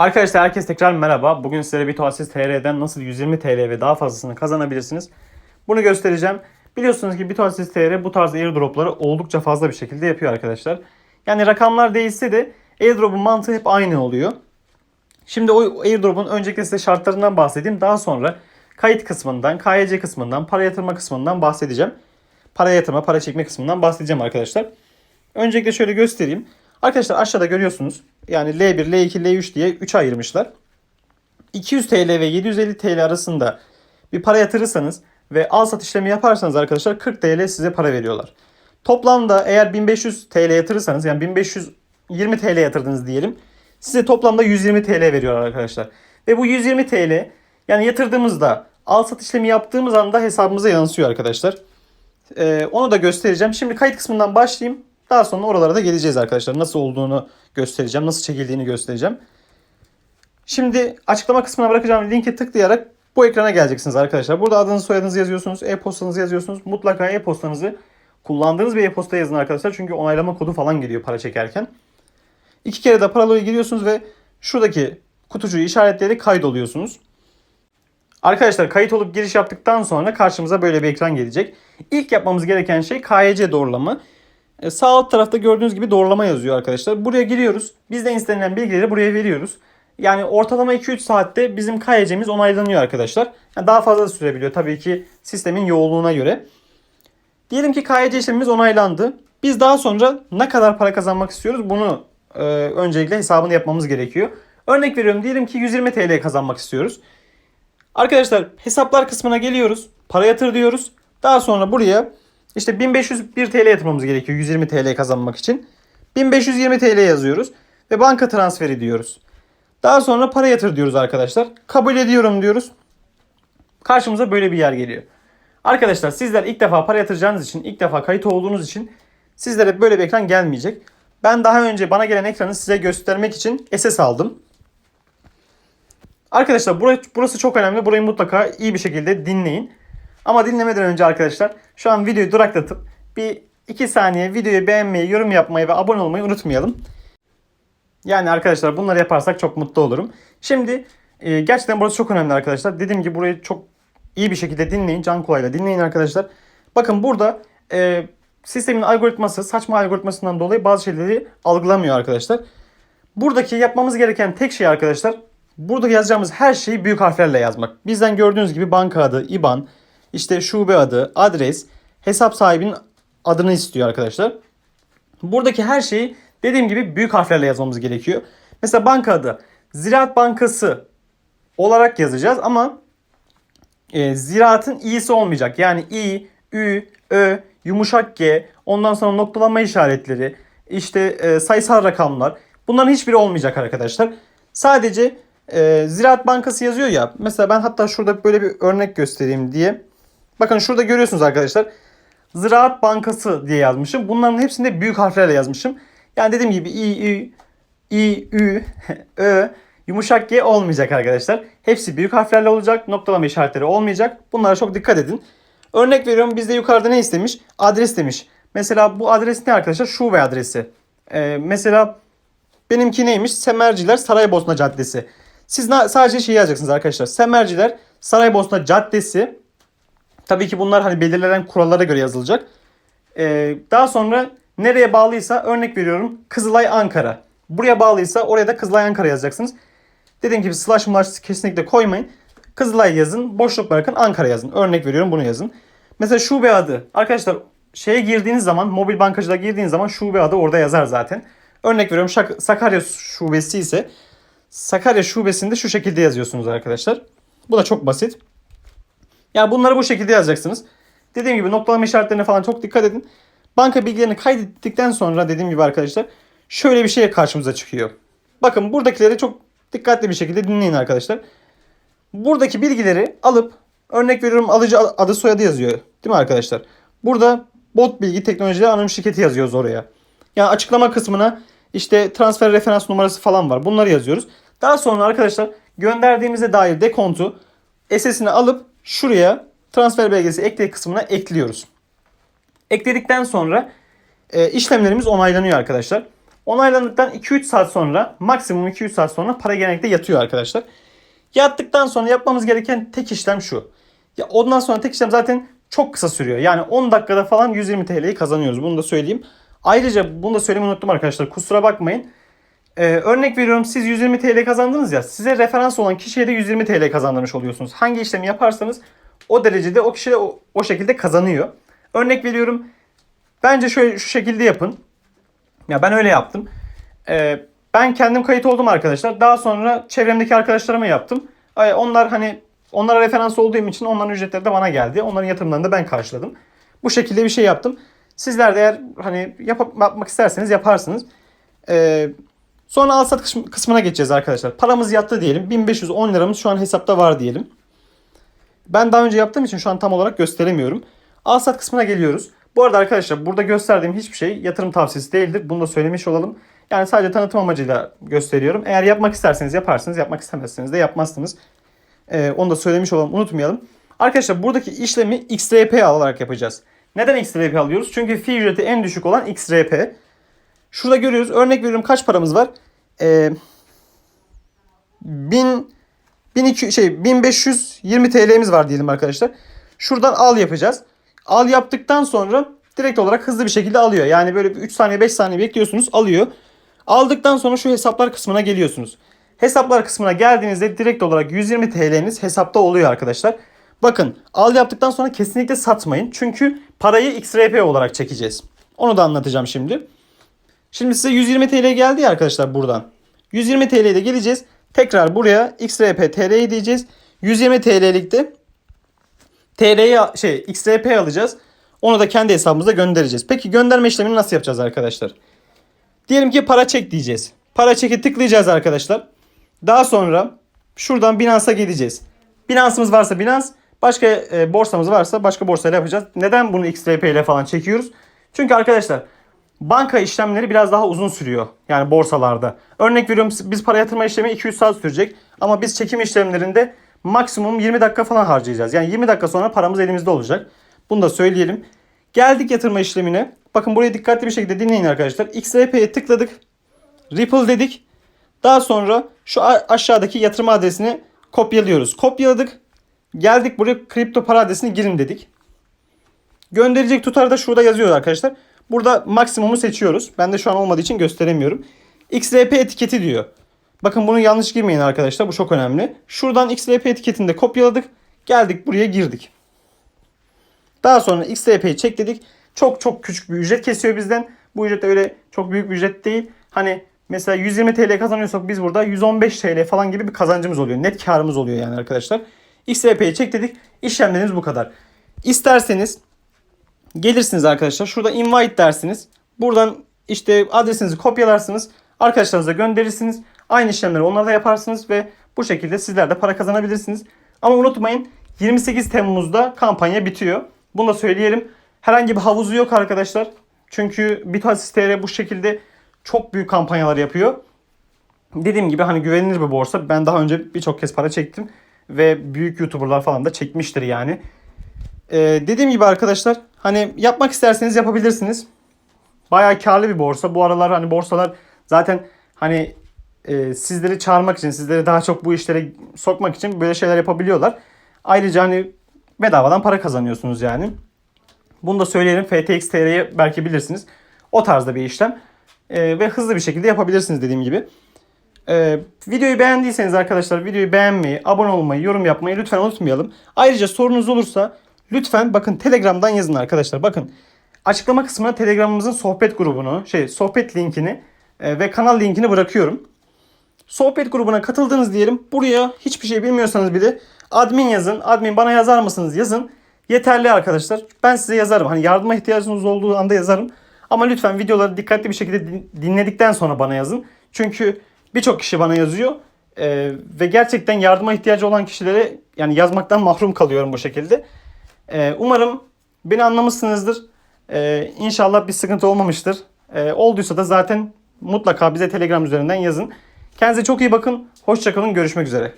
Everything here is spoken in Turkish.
Arkadaşlar herkes tekrar merhaba. Bugün sizlere Bitoasis TR'den nasıl 120 TL ve daha fazlasını kazanabilirsiniz. Bunu göstereceğim. Biliyorsunuz ki Bitoasis TR bu tarz airdropları oldukça fazla bir şekilde yapıyor arkadaşlar. Yani rakamlar değişse de airdrop'un mantığı hep aynı oluyor. Şimdi o airdrop'un öncelikle size şartlarından bahsedeyim. Daha sonra kayıt kısmından, KYC kısmından, para yatırma kısmından bahsedeceğim. Para yatırma, para çekme kısmından bahsedeceğim arkadaşlar. Öncelikle şöyle göstereyim. Arkadaşlar aşağıda görüyorsunuz. Yani L1, L2, L3 diye 3 ayırmışlar. 200 TL ve 750 TL arasında bir para yatırırsanız ve al sat işlemi yaparsanız arkadaşlar 40 TL size para veriyorlar. Toplamda eğer 1500 TL yatırırsanız yani 1520 TL yatırdınız diyelim. Size toplamda 120 TL veriyorlar arkadaşlar. Ve bu 120 TL yani yatırdığımızda al sat işlemi yaptığımız anda hesabımıza yansıyor arkadaşlar. Ee, onu da göstereceğim. Şimdi kayıt kısmından başlayayım. Daha sonra oralara da geleceğiz arkadaşlar. Nasıl olduğunu göstereceğim. Nasıl çekildiğini göstereceğim. Şimdi açıklama kısmına bırakacağım linke tıklayarak bu ekrana geleceksiniz arkadaşlar. Burada adınızı soyadınızı yazıyorsunuz. E-postanızı yazıyorsunuz. Mutlaka e-postanızı kullandığınız bir e-posta yazın arkadaşlar. Çünkü onaylama kodu falan geliyor para çekerken. İki kere de paraloya giriyorsunuz ve şuradaki kutucuğu işaretleyerek kaydoluyorsunuz. Arkadaşlar kayıt olup giriş yaptıktan sonra karşımıza böyle bir ekran gelecek. İlk yapmamız gereken şey KYC doğrulama. E, Sağ alt tarafta gördüğünüz gibi doğrulama yazıyor arkadaşlar. Buraya giriyoruz. Bizden istenilen bilgileri buraya veriyoruz. Yani ortalama 2-3 saatte bizim KYC'miz onaylanıyor arkadaşlar. Yani daha fazla da sürebiliyor tabii ki sistemin yoğunluğuna göre. Diyelim ki KYC işlemimiz onaylandı. Biz daha sonra ne kadar para kazanmak istiyoruz bunu e, öncelikle hesabını yapmamız gerekiyor. Örnek veriyorum diyelim ki 120 TL kazanmak istiyoruz. Arkadaşlar hesaplar kısmına geliyoruz. Para yatır diyoruz. Daha sonra buraya işte 1501 TL yatırmamız gerekiyor 120 TL kazanmak için. 1520 TL yazıyoruz ve banka transferi diyoruz. Daha sonra para yatır diyoruz arkadaşlar. Kabul ediyorum diyoruz. Karşımıza böyle bir yer geliyor. Arkadaşlar sizler ilk defa para yatıracağınız için, ilk defa kayıt olduğunuz için sizlere böyle bir ekran gelmeyecek. Ben daha önce bana gelen ekranı size göstermek için SS aldım. Arkadaşlar burası, çok önemli. Burayı mutlaka iyi bir şekilde dinleyin. Ama dinlemeden önce arkadaşlar şu an videoyu duraklatıp bir 2 saniye videoyu beğenmeyi, yorum yapmayı ve abone olmayı unutmayalım. Yani arkadaşlar bunları yaparsak çok mutlu olurum. Şimdi e, gerçekten burası çok önemli arkadaşlar. Dediğim gibi burayı çok iyi bir şekilde dinleyin. Can kulağıyla dinleyin arkadaşlar. Bakın burada e, sistemin algoritması saçma algoritmasından dolayı bazı şeyleri algılamıyor arkadaşlar. Buradaki yapmamız gereken tek şey arkadaşlar burada yazacağımız her şeyi büyük harflerle yazmak. Bizden gördüğünüz gibi banka adı, IBAN, işte şube adı, adres, hesap sahibinin adını istiyor arkadaşlar. Buradaki her şeyi dediğim gibi büyük harflerle yazmamız gerekiyor. Mesela banka adı Ziraat Bankası olarak yazacağız ama e, ziraatın i'si olmayacak. Yani i, ü, ö, yumuşak g, ondan sonra noktalama işaretleri, işte e, sayısal rakamlar. Bunların hiçbiri olmayacak arkadaşlar. Sadece e, Ziraat Bankası yazıyor ya. Mesela ben hatta şurada böyle bir örnek göstereyim diye. Bakın şurada görüyorsunuz arkadaşlar. Ziraat Bankası diye yazmışım. Bunların hepsinde büyük harflerle yazmışım. Yani dediğim gibi i, ü, i, ü, ö, yumuşak g olmayacak arkadaşlar. Hepsi büyük harflerle olacak. Noktalama işaretleri olmayacak. Bunlara çok dikkat edin. Örnek veriyorum bizde yukarıda ne istemiş? Adres demiş. Mesela bu adres ne arkadaşlar? Şube adresi. Ee, mesela benimki neymiş? Semerciler Saraybosna Caddesi. Siz sadece şey yazacaksınız arkadaşlar. Semerciler Saraybosna Caddesi. Tabii ki bunlar hani belirlenen kurallara göre yazılacak. Ee, daha sonra nereye bağlıysa örnek veriyorum Kızılay Ankara. Buraya bağlıysa oraya da Kızılay Ankara yazacaksınız. Dediğim gibi slash slash kesinlikle koymayın. Kızılay yazın, boşluk bırakın Ankara yazın. Örnek veriyorum bunu yazın. Mesela şube adı. Arkadaşlar şeye girdiğiniz zaman mobil bankacılığa girdiğiniz zaman şube adı orada yazar zaten. Örnek veriyorum Şak- Sakarya şubesi ise Sakarya şubesinde şu şekilde yazıyorsunuz arkadaşlar. Bu da çok basit. Yani bunları bu şekilde yazacaksınız. Dediğim gibi noktalama işaretlerine falan çok dikkat edin. Banka bilgilerini kaydettikten sonra dediğim gibi arkadaşlar şöyle bir şey karşımıza çıkıyor. Bakın buradakileri çok dikkatli bir şekilde dinleyin arkadaşlar. Buradaki bilgileri alıp örnek veriyorum alıcı adı soyadı yazıyor. Değil mi arkadaşlar? Burada bot bilgi teknolojileri anonim şirketi yazıyoruz oraya. Yani açıklama kısmına işte transfer referans numarası falan var. Bunları yazıyoruz. Daha sonra arkadaşlar gönderdiğimize dair dekontu SS'ini alıp şuraya transfer belgesi ekle kısmına ekliyoruz. Ekledikten sonra e, işlemlerimiz onaylanıyor arkadaşlar. Onaylandıktan 2-3 saat sonra maksimum 2-3 saat sonra para genellikle yatıyor arkadaşlar. Yattıktan sonra yapmamız gereken tek işlem şu. Ya ondan sonra tek işlem zaten çok kısa sürüyor. Yani 10 dakikada falan 120 TL'yi kazanıyoruz. Bunu da söyleyeyim. Ayrıca bunu da söylemeyi unuttum arkadaşlar. Kusura bakmayın. Ee, örnek veriyorum siz 120 TL kazandınız ya. Size referans olan kişiye de 120 TL kazandırmış oluyorsunuz. Hangi işlemi yaparsanız o derecede o kişi de o, o şekilde kazanıyor. Örnek veriyorum. Bence şöyle şu şekilde yapın. Ya ben öyle yaptım. Ee, ben kendim kayıt oldum arkadaşlar. Daha sonra çevremdeki arkadaşlarıma yaptım. Onlar hani onlara referans olduğum için onların ücretleri de bana geldi. Onların yatırımlarını da ben karşıladım. Bu şekilde bir şey yaptım. Sizler de eğer hani yap- yapmak isterseniz yaparsınız. Ee, sonra al sat kısm- kısmına geçeceğiz arkadaşlar. Paramız yattı diyelim. 1510 liramız şu an hesapta var diyelim. Ben daha önce yaptığım için şu an tam olarak gösteremiyorum. Al sat kısmına geliyoruz. Bu arada arkadaşlar burada gösterdiğim hiçbir şey yatırım tavsiyesi değildir. Bunu da söylemiş olalım. Yani sadece tanıtım amacıyla gösteriyorum. Eğer yapmak isterseniz yaparsınız. Yapmak istemezseniz de yapmazsınız. Ee, onu da söylemiş olalım. Unutmayalım. Arkadaşlar buradaki işlemi XRP alarak yapacağız. Neden XRP alıyoruz? Çünkü fi ücreti en düşük olan XRP. Şurada görüyoruz. Örnek veriyorum kaç paramız var? Ee, 1000 1200 şey 1520 TL'miz var diyelim arkadaşlar. Şuradan al yapacağız. Al yaptıktan sonra direkt olarak hızlı bir şekilde alıyor. Yani böyle bir 3 saniye 5 saniye bekliyorsunuz alıyor. Aldıktan sonra şu hesaplar kısmına geliyorsunuz. Hesaplar kısmına geldiğinizde direkt olarak 120 TL'niz hesapta oluyor arkadaşlar. Bakın al yaptıktan sonra kesinlikle satmayın. Çünkü parayı XRP olarak çekeceğiz. Onu da anlatacağım şimdi. Şimdi size 120 TL geldi ya arkadaşlar buradan. 120 TL'ye de geleceğiz. Tekrar buraya XRP TL'yi diyeceğiz. 120 TL'likte TL'yi şey XRP alacağız. Onu da kendi hesabımıza göndereceğiz. Peki gönderme işlemini nasıl yapacağız arkadaşlar? Diyelim ki para çek diyeceğiz. Para çeki tıklayacağız arkadaşlar. Daha sonra şuradan Binance'a gideceğiz. Binance'ımız varsa Binance, başka e, borsamız varsa başka borsayla yapacağız. Neden bunu XRP ile falan çekiyoruz? Çünkü arkadaşlar banka işlemleri biraz daha uzun sürüyor. Yani borsalarda. Örnek veriyorum biz para yatırma işlemi 200 saat sürecek. Ama biz çekim işlemlerinde maksimum 20 dakika falan harcayacağız. Yani 20 dakika sonra paramız elimizde olacak. Bunu da söyleyelim. Geldik yatırma işlemine. Bakın buraya dikkatli bir şekilde dinleyin arkadaşlar. XRP'ye tıkladık. Ripple dedik. Daha sonra şu aşağıdaki yatırım adresini kopyalıyoruz. Kopyaladık. Geldik buraya kripto para adresini girin dedik. Gönderecek tutarı da şurada yazıyor arkadaşlar. Burada maksimumu seçiyoruz. Ben de şu an olmadığı için gösteremiyorum. XRP etiketi diyor. Bakın bunu yanlış girmeyin arkadaşlar. Bu çok önemli. Şuradan XRP etiketini de kopyaladık. Geldik buraya girdik. Daha sonra XRP'yi çekledik. Çok çok küçük bir ücret kesiyor bizden. Bu ücret de öyle çok büyük bir ücret değil. Hani mesela 120 TL kazanıyorsak biz burada 115 TL falan gibi bir kazancımız oluyor. Net karımız oluyor yani arkadaşlar. XRP'yi çekledik. İşlemlerimiz bu kadar. İsterseniz gelirsiniz arkadaşlar. Şurada invite dersiniz. Buradan işte adresinizi kopyalarsınız. Arkadaşlarınıza gönderirsiniz. Aynı işlemleri onlara da yaparsınız ve bu şekilde sizler de para kazanabilirsiniz. Ama unutmayın 28 Temmuz'da kampanya bitiyor. Bunu da söyleyelim. Herhangi bir havuzu yok arkadaşlar. Çünkü Bitasis TR bu şekilde çok büyük kampanyalar yapıyor. Dediğim gibi hani güvenilir bir borsa. Ben daha önce birçok kez para çektim. Ve büyük YouTuber'lar falan da çekmiştir yani. Ee, dediğim gibi arkadaşlar hani yapmak isterseniz yapabilirsiniz. Bayağı karlı bir borsa. Bu aralar hani borsalar zaten hani e, sizleri çağırmak için, sizleri daha çok bu işlere sokmak için böyle şeyler yapabiliyorlar. Ayrıca hani bedavadan para kazanıyorsunuz yani. Bunu da söyleyelim. FTX TR'yi belki bilirsiniz. O tarzda bir işlem. E, ve hızlı bir şekilde yapabilirsiniz dediğim gibi. E, videoyu beğendiyseniz arkadaşlar videoyu beğenmeyi, abone olmayı, yorum yapmayı lütfen unutmayalım. Ayrıca sorunuz olursa lütfen bakın Telegram'dan yazın arkadaşlar. Bakın açıklama kısmına Telegram'ımızın sohbet grubunu, şey sohbet linkini e, ve kanal linkini bırakıyorum. Sohbet grubuna katıldınız diyelim. Buraya hiçbir şey bilmiyorsanız bile admin yazın. Admin bana yazar mısınız yazın. Yeterli arkadaşlar. Ben size yazarım. Hani yardıma ihtiyacınız olduğu anda yazarım. Ama lütfen videoları dikkatli bir şekilde din- dinledikten sonra bana yazın. Çünkü birçok kişi bana yazıyor. Ee, ve gerçekten yardıma ihtiyacı olan kişilere yani yazmaktan mahrum kalıyorum bu şekilde. Ee, umarım beni anlamışsınızdır. Ee, inşallah bir sıkıntı olmamıştır. Ee, olduysa da zaten mutlaka bize Telegram üzerinden yazın. Kendinize çok iyi bakın. Hoşçakalın. Görüşmek üzere.